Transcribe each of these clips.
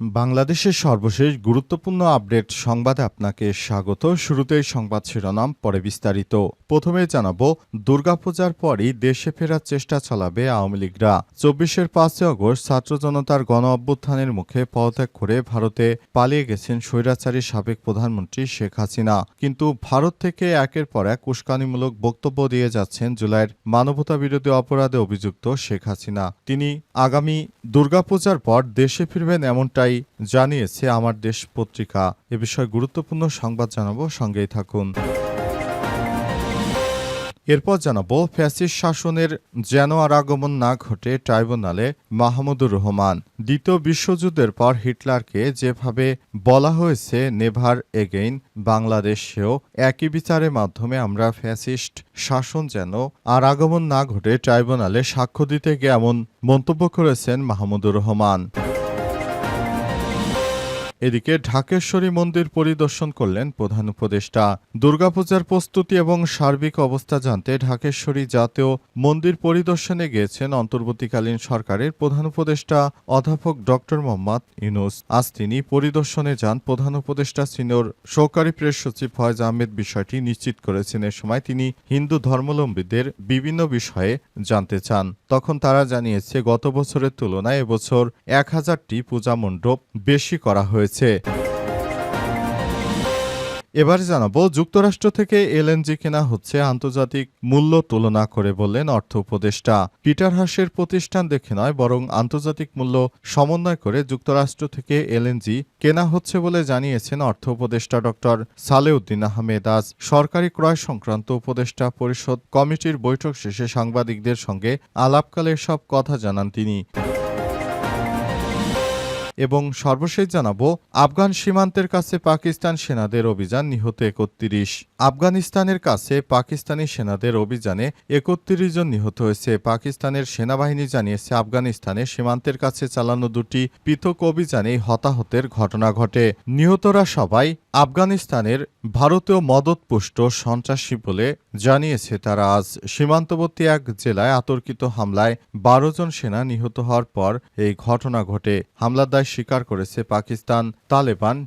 বাংলাদেশের সর্বশেষ গুরুত্বপূর্ণ আপডেট সংবাদে আপনাকে স্বাগত। শুরুতেই সংবাদ শিরোনাম, পরে বিস্তারিত। প্রথমে জানাব, দুর্গাপূজার পরই দেশে ফেরার চেষ্টা চালাবে আওয়ামী লীগরা। চব্বিশের পাঁচই আগস্ট ছাত্র জনতার গণ অভ্যুত্থানের মুখে পদত্যাগ করে ভারতে পালিয়ে গেছেন স্বৈরাচারী সাবেক প্রধানমন্ত্রী শেখ হাসিনা। কিন্তু ভারত থেকে একের পর এক উস্কানিমূলক বক্তব্য দিয়ে যাচ্ছেন জুলাইয়ের মানবতা বিরোধী অপরাধে অভিযুক্ত শেখ হাসিনা। তিনি আগামী দুর্গাপূজার পর দেশে ফিরবেন এমনটাই জানিয়েছে আমার দেশ পত্রিকা। এ বিষয়ে গুরুত্বপূর্ণ সংবাদ জানাব, সঙ্গেই থাকুন। এরপর জানাব ফ্যাসিস্ট শাসনের যেন আর আগমন না ঘটে ট্রাইব্যুনালে মাহমুদুর রহমান। দ্বিতীয় বিশ্বযুদ্ধের পর হিটলারকে যেভাবে বলা হয়েছে, নেভার এগেইন, বাংলাদেশেও একই বিচারের মাধ্যমে আমরা ফ্যাসিস্ট শাসন যেন আর আগমন না ঘটে ট্রাইব্যুনালে সাক্ষ্য দিতে গিয়ে এমন মন্তব্য করেছেন মাহমুদুর রহমান। এদিকে ঢাকেশ্বরী মন্দির পরিদর্শন করলেন প্রধান উপদেষ্টা। দুর্গাপূজার প্রস্তুতি এবং সার্বিক অবস্থা জানতে ঢাকেশ্বরী জাতীয় মন্দির পরিদর্শনে গিয়েছেন অন্তর্বর্তীকালীন সরকারের প্রধান উপদেষ্টা অধ্যাপক ডক্টর মোহাম্মদ ইউনুস। আজ তিনি পরিদর্শনে যান প্রধান উপদেষ্টা সিনিয়র সহকারী প্রেস সচিব ফয়েজ আহমেদ বিষয়টি নিশ্চিত করেছেন। এ সময় তিনি হিন্দু ধর্মাবলম্বীদের বিভিন্ন বিষয়ে জানতে চান। তখন তারা জানিয়েছে, গত বছরের তুলনায় এবছর এক হাজারটি পূজা মণ্ডপ বেশি করা হয়েছে। এবার জানাব, যুক্তরাষ্ট্র থেকে এলএনজি কেনা হচ্ছে আন্তর্জাতিক মূল্য তুলনা করে বললেন অর্থ উপদেষ্টা। পিটার হাসের প্রতিষ্ঠান দেখে নয়, বরং আন্তর্জাতিক মূল্য সমন্বয় করে যুক্তরাষ্ট্র থেকে এলএনজি কেনা হচ্ছে বলে জানিয়েছেন অর্থ উপদেষ্টা ডক্টর সালেউদ্দিন আহমেদ। আজ সরকারি ক্রয় সংক্রান্ত উপদেষ্টা পরিষদ কমিটির বৈঠক শেষে সাংবাদিকদের সঙ্গে আলাপকালে সব কথা জানান তিনি। এবং সর্বশেষ জানাব, আফগান সীমান্তের কাছে পাকিস্তান সেনাদের অভিযান নিহত একত্রিশ। আফগানিস্তানের কাছে পাকিস্তানি সেনাদের অভিযানে একত্রিশ জন নিহত হয়েছে। পাকিস্তানের সেনাবাহিনী জানিয়েছে, আফগানিস্তানে সীমান্তের কাছে চালানো দুটি পৃথক অভিযানে হতাহতের ঘটনা ঘটে। নিহতরা সবাই আফগানিস্তানের ভারতীয় মদতপুষ্ট সন্ত্রাসী বলে জানিয়েছে তারা আজ সীমান্তবর্তী এক জেলায় আতর্কিত হামলায় বারো জন সেনা নিহত হওয়ার পর এই ঘটনা ঘটে। হামলার দায় স্বীকার করেছে পাকিস্তান, তালেবান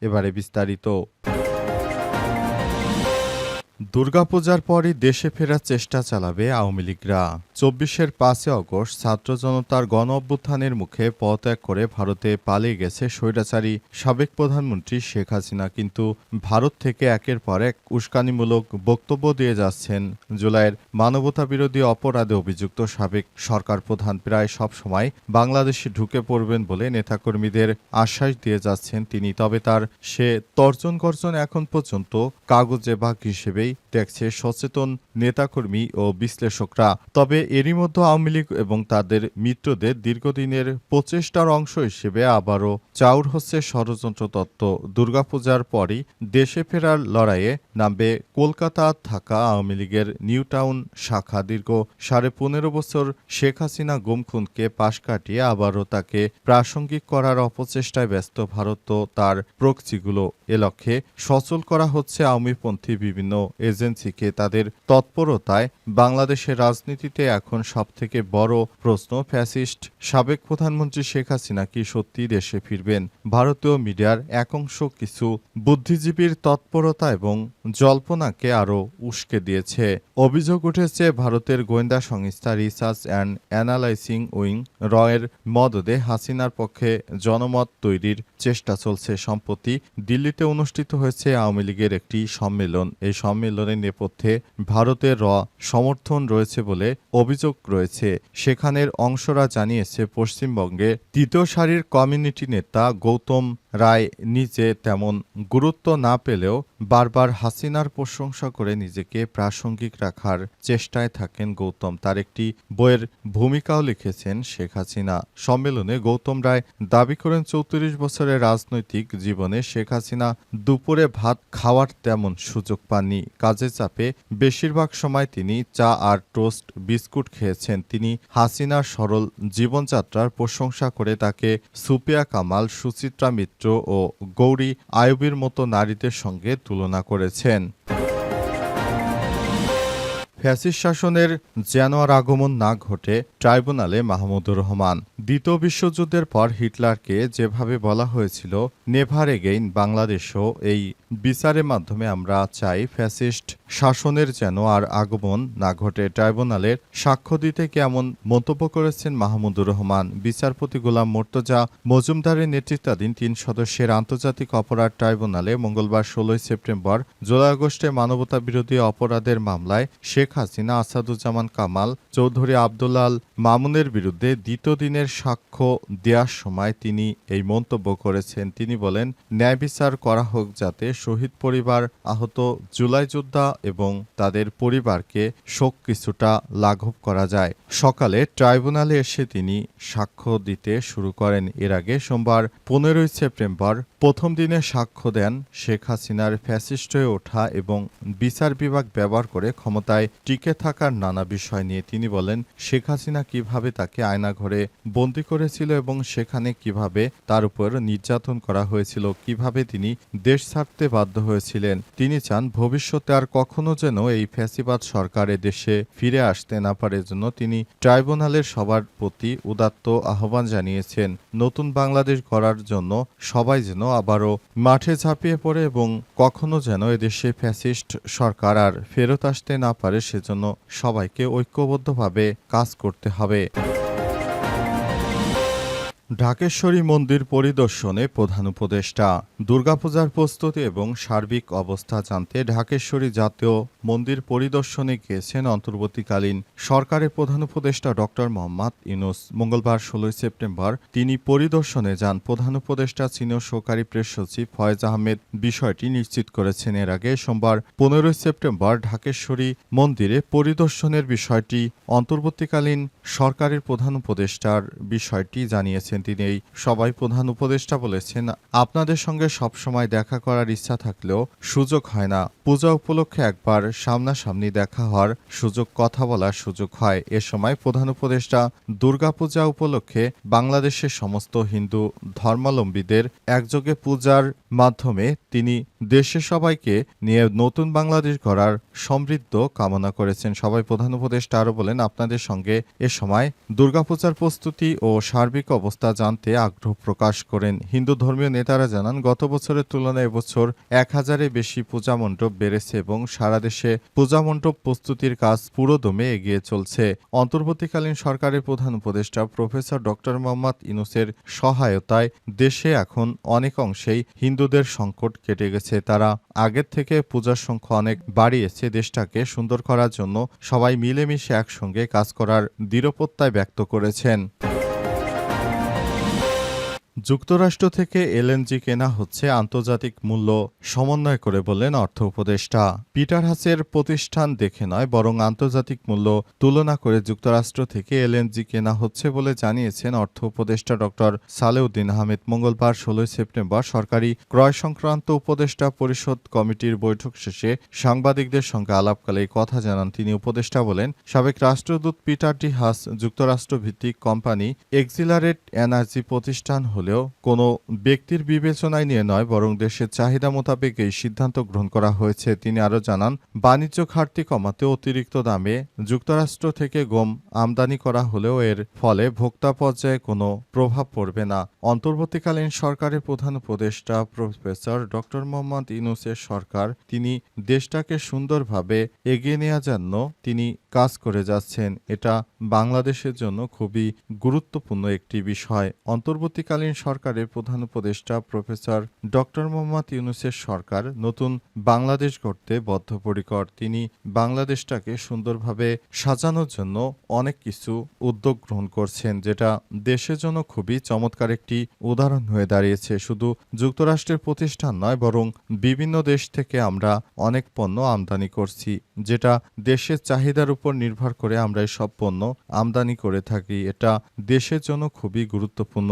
এবারে বিস্তারিত দুর্গাপূজার পরই দেশে ফেরার চেষ্টা চালাবে আওয়ামী লীগরা। চব্বিশের পাঁচই অগস্ট ছাত্র জনতার গণ অভ্যুত্থানের মুখে পদত্যাগ করে ভারতে পালিয়ে গেছে স্বৈরাচারী সাবেক প্রধানমন্ত্রী শেখ হাসিনা। কিন্তু ভারত থেকে একের পর এক উস্কানিমূলক বক্তব্য দিয়ে যাচ্ছেন জুলাইয়ের মানবতা বিরোধী অপরাধে অভিযুক্ত সাবেক সরকার প্রধান। প্রায় সব সময় বাংলাদেশে ঢুকে পড়বেন বলে নেতাকর্মীদের আশ্বাস দিয়ে যাচ্ছেন তিনি। তবে তার সে তর্জন গর্জন এখন পর্যন্ত কাগজে বাঘ হিসেবেই দেখছে সচেতন নেতাকর্মী ও বিশ্লেষকরা। তবে এরই মধ্যে আওয়ামী লীগ এবং তাদের মিত্রদের দীর্ঘদিনের প্রচেষ্টার অংশ হিসেবে আবারও চাউর হচ্ছে ষড়যন্ত্র তত্ত্ব। দুর্গাপূজার পরই দেশে ফেরার লড়াইয়ে নামবে কলকাতা থাকা আওয়ামী লীগের নিউ টাউন শাখা। দীর্ঘ সাড়ে পনেরো বছর শেখ হাসিনা গুমখুনকে পাশ কাটিয়ে আবারও তাকে প্রাসঙ্গিক করার অপচেষ্টায় ব্যস্ত ভারত তার প্রক্সিগুলো এ লক্ষ্যে সচল করা হচ্ছে আওয়ামীপন্থী বিভিন্ন এজেন্সিকে তাদের তৎপরতায় বাংলাদেশের রাজনীতিতে এখন সবথেকে বড় প্রশ্ন ফ্যাসিস্ট। সাবেক প্রধানমন্ত্রী শেখ হাসিনা কি সত্যি দেশে ফিরবেন? ভারতীয় মিডিয়ার একাংশ কিছু বুদ্ধিজীবীর তৎপরতা এবং জল্পনাকে আরও উস্কে দিয়েছে। অভিযোগ উঠেছে, ভারতের গোয়েন্দা সংস্থা রিসার্চ অ্যান্ড অ্যানালাইসিং উইং রয়ের মদদে হাসিনার পক্ষে জনমত তৈরির চেষ্টা চলছে। সম্প্রতি দিল্লিতে অনুষ্ঠিত হয়েছে আওয়ামী লীগের একটি সম্মেলন। এই সম্মেলনের নেপথ্যে ভারতের র সমর্থন রয়েছে বলে অভিযোগ রয়েছে। সেখানের অংশরা জানিয়েছে পশ্চিমবঙ্গে তৃতীয় সারির কমিউনিটি নেতা গৌতম রায় নিজে তেমন গুরুত্ব না পেলেও বারবার হাসিনার প্রশংসা করে নিজেকে প্রাসঙ্গিক রাখার চেষ্টায় থাকেন গৌতম। তার একটি বইয়ের ভূমিকাও লিখেছেন শেখ হাসিনা। সম্মেলনে গৌতম রায় দাবি করেন, চৌত্রিশ বছরের রাজনৈতিক জীবনে শেখ হাসিনা দুপুরে ভাত খাওয়ার তেমন সুযোগ পাননি। কাজে চাপে বেশিরভাগ সময় তিনি চা আর টোস্ট, বিস্কুট খেয়েছেন। তিনি হাসিনার সরল জীবনযাত্রার প্রশংসা করে তাকে সুপিয়া কামাল, সুচিত্রা মিত্র ও গৌরী আয়ুবীর মতো নারীদের সঙ্গে তুলনা করেছেন। ফ্যাসিস্ট শাসনের যেন আর আগমন না ঘটে ট্রাইব্যুনালে মাহমুদুর রহমান। দ্বিতীয় বিশ্বযুদ্ধের পর হিটলারকে যেভাবে বলা হয়েছিল, নেভার এগেইন, বাংলাদেশও এই বিচারের মাধ্যমে আমরা চাই ফ্যাসিস্ট শাসনের যেন আর আগমন না ঘটে। ট্রাইব্যুনালের সাক্ষ্য দিতে কেমন মন্তব্য করেছেন মাহমুদুর রহমান? বিচারপতি গোলাম মোর্তজা মজুমদারের নেতৃত্বাধীন তিন সদস্যের আন্তর্জাতিক অপরাধ ট্রাইব্যুনালে মঙ্গলবার ষোলোই সেপ্টেম্বর জুলাই আগস্টে মানবতা বিরোধী অপরাধের মামলায় শেখ হাসিনা আসাদুজ্জামান কামাল চৌধুরী আবদুল্লাল মামুনের বিরুদ্ধে দ্বিতীয় দিনের সাক্ষ্য দেওয়ার সময় তিনি এই মন্তব্য করেছেন। তিনি বলেন, ন্যায় বিচার করা হোক যাতে শহীদ পরিবার আহত জুলাই যোদ্ধা এবং তাদের পরিবারকে শোক কিছুটা লাঘব করা যায়। সকালে ট্রাইব্যুনালে এসে তিনি সাক্ষ্য দিতে শুরু করেন। এর আগে সোমবার পনেরোই সেপ্টেম্বর প্রথম দিনে সাক্ষ্য দেন শেখ হাসিনার ফ্যাসিস্ট হয়ে ওঠা এবং বিচার বিভাগ ব্যবহার করে ক্ষমতায় টিকে থাকার নানা বিষয় নিয়ে তিনি বলেন, শেখ হাসিনা কীভাবে তাকে আয়নাঘরে বন্দি করেছিল এবং সেখানে কীভাবে তার উপর নির্যাতন করা হয়েছিল, কীভাবে তিনি দেশ ছাড়তে বাধ্য হয়েছিলেন? তিনি চান, ভবিষ্যতে আর কখনো যেন এই ফ্যাসিবাদ সরকার দেশে ফিরে আসতে না পারে। জন্য তিনি ট্রাইব্যুনালের সবার প্রতি উদাত্ত আহ্বান জানিয়েছেন, নতুন বাংলাদেশ গড়ার জন্য সবাই যেন আবারও মাঠে ঝাঁপিয়ে পড়ে এবং কখনো যেন এদেশে ফ্যাসিস্ট সরকার আর ফেরত আসতে না পারে, সেজন্য সবাইকে ঐক্যবদ্ধভাবে কাজ করতে হবে। ঢাকেশ্বরী মন্দির পরিদর্শনে প্রধান উপদেষ্টা। দুর্গাপূজার প্রস্তুতি এবং সার্বিক অবস্থা জানতে ঢাকেশ্বরী জাতীয় মন্দির পরিদর্শনে গিয়েছেন অন্তর্বর্তীকালীন সরকারের প্রধান উপদেষ্টা ডক্টর মোহাম্মদ ইউনুস। মঙ্গলবার ষোলোই সেপ্টেম্বর তিনি পরিদর্শনে যান। প্রধান উপদেষ্টা চীনের সহকারী প্রেস সচিব ফয়েজ আহমেদ বিষয়টি নিশ্চিত করেছেন। এর আগে সোমবার পনেরোই সেপ্টেম্বর ঢাকেশ্বরী মন্দিরে পরিদর্শনের বিষয়টি অন্তর্বর্তীকালীন সরকারের প্রধান উপদেষ্টার বিষয়টি জানিয়েছেন। তিনি। এই সবাই প্রধান উপদেষ্টা বলেছেন, আপনাদের সঙ্গে সবসময় দেখা করার ইচ্ছা থাকলেও সুযোগ হয় না। পূজা উপলক্ষে একবার সামনাসামনি দেখা হওয়ার সুযোগ, কথা বলার সুযোগ হয়। এ সময় প্রধান উপদেষ্টা দুর্গাপূজা উপলক্ষে বাংলাদেশের সমস্ত হিন্দু ধর্মাবলম্বীদের একযোগে পূজার মাধ্যমে তিনি দেশের সবাইকে নিয়ে নতুন বাংলাদেশ গড়ার সমৃদ্ধ কামনা করেছেন সবাই প্রধান উপদেষ্টা আরও বলেন, আপনাদের সঙ্গে এ সময় দুর্গাপূজার প্রস্তুতি ও সার্বিক অবস্থা জানতে আগ্রহ প্রকাশ করেন। হিন্দু ধর্মীয় নেতারা জানান, গত বছরের তুলনায় এবছর এক হাজারের বেশি পূজা মণ্ডপ বেড়েছে এবং সারা দেশে পূজা মণ্ডপ প্রস্তুতির কাজ পুরোদমে এগিয়ে চলছে। অন্তর্বর্তীকালীন সরকারের প্রধান উপদেষ্টা প্রফেসর ডক্টর মোহাম্মদ ইনুসের সহায়তায় দেশে এখন অনেক অংশেই হিন্দুদের সংকট কেটে গেছে। তারা আগের থেকে পূজার সংখ্যা অনেক বাড়িয়েছে দেশটাকে সুন্দর করার জন্য। সবাই মিলেমিশে একসঙ্গে কাজ করার দৃঢ়প্রত্যয় ব্যক্ত করেছেন। যুক্তরাষ্ট্র থেকে এলএনজি কেনা হচ্ছে আন্তর্জাতিক মূল্য সমন্বয় করে বললেন অর্থ উপদেষ্টা। পিটার হাসের প্রতিষ্ঠান দেখে নয়, বরং আন্তর্জাতিক মূল্য তুলনা করে যুক্তরাষ্ট্র থেকে এলএনজি কেনা হচ্ছে বলে জানিয়েছেন অর্থ উপদেষ্টা ডক্টর সালেউদ্দিন আহমেদ। মঙ্গলবার ষোলোই সেপ্টেম্বর সরকারি ক্রয় সংক্রান্ত উপদেষ্টা পরিষদ কমিটির বৈঠক শেষে সাংবাদিকদের সঙ্গে আলাপকালে কথা জানান তিনি। উপদেষ্টা বলেন, সাবেক রাষ্ট্রদূত পিটার ডি হাস যুক্তরাষ্ট্র ভিত্তিক কোম্পানি এক্সিলারেট এনার্জি প্রতিষ্ঠান হলেও কোনো ব্যক্তির বিবেচনায় নিয়ে নয়, বরং দেশের চাহিদা মোতাবেক এই সিদ্ধান্ত গ্রহণ করা হয়েছে। তিনি আরও জানান, বাণিজ্য ঘাটতি কমাতে অতিরিক্ত দামে যুক্তরাষ্ট্র থেকে গম আমদানি করা হলেও এর ফলে ভোক্তা পর্যায়ে কোনো প্রভাব পড়বে না। অন্তর্বর্তীকালীন সরকারের প্রধান উপদেষ্টা প্রফেসর ডক্টর মোহাম্মদ ইনুসের সরকার, তিনি দেশটাকে সুন্দরভাবে এগিয়ে নেওয়ার জন্য তিনি কাজ করে যাচ্ছেন। এটা বাংলাদেশের জন্য খুবই গুরুত্বপূর্ণ একটি বিষয়। অন্তর্বর্তীকালীন সরকারের প্রধান উপদেষ্টা প্রফেসর ডক্টর মোহাম্মদ ইউনুসের সরকার নতুন বাংলাদেশ গড়তে বদ্ধপরিকর। তিনি বাংলাদেশটাকে সুন্দরভাবে সাজানোর জন্য অনেক কিছু উদ্যোগ গ্রহণ করছেন, যেটা দেশের জন্য খুবই চমৎকার একটি উদাহরণ হয়ে দাঁড়িয়েছে। শুধু যুক্তরাষ্ট্রের প্রতিষ্ঠান নয়, বরং বিভিন্ন দেশ থেকে আমরা অনেক পণ্য আমদানি করছি, যেটা দেশের চাহিদার উপর নির্ভর করে আমরা সব পণ্য আমদানি করে থাকি। এটা দেশের জন্য খুবই গুরুত্বপূর্ণ।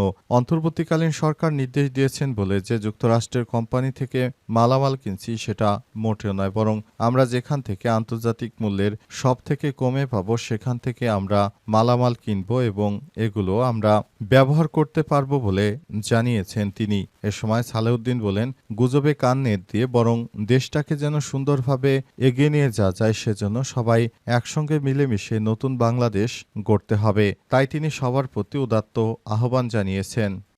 অন্তর্বর্তীকালীন সরকার নির্দেশ দিয়েছেন বলে যে যুক্তরাষ্ট্রের কোম্পানি থেকে মালামাল কিনছি সেটা মোটেও নয়, বরং আমরা যেখান থেকে আন্তর্জাতিক মূল্যের সব থেকে কমে পাব সেখান থেকে আমরা মালামাল কিনবো এবং এগুলো আমরা ব্যবহার করতে পারব বলে জানিয়েছেন তিনি। এ সময় সালেউদ্দিন বলেন, গুজবে কান নেট দিয়ে বরং দেশটাকে যেন সুন্দরভাবে এগিয়ে নিয়ে যাওয়া যায় সেজন্য সবাই একসঙ্গে মিলেমিশে নতুন বাংলাদেশ গড়তে হবে। তাই তিনি সবার প্রতি উদাত্ত আহ্বান জানিয়েছেন।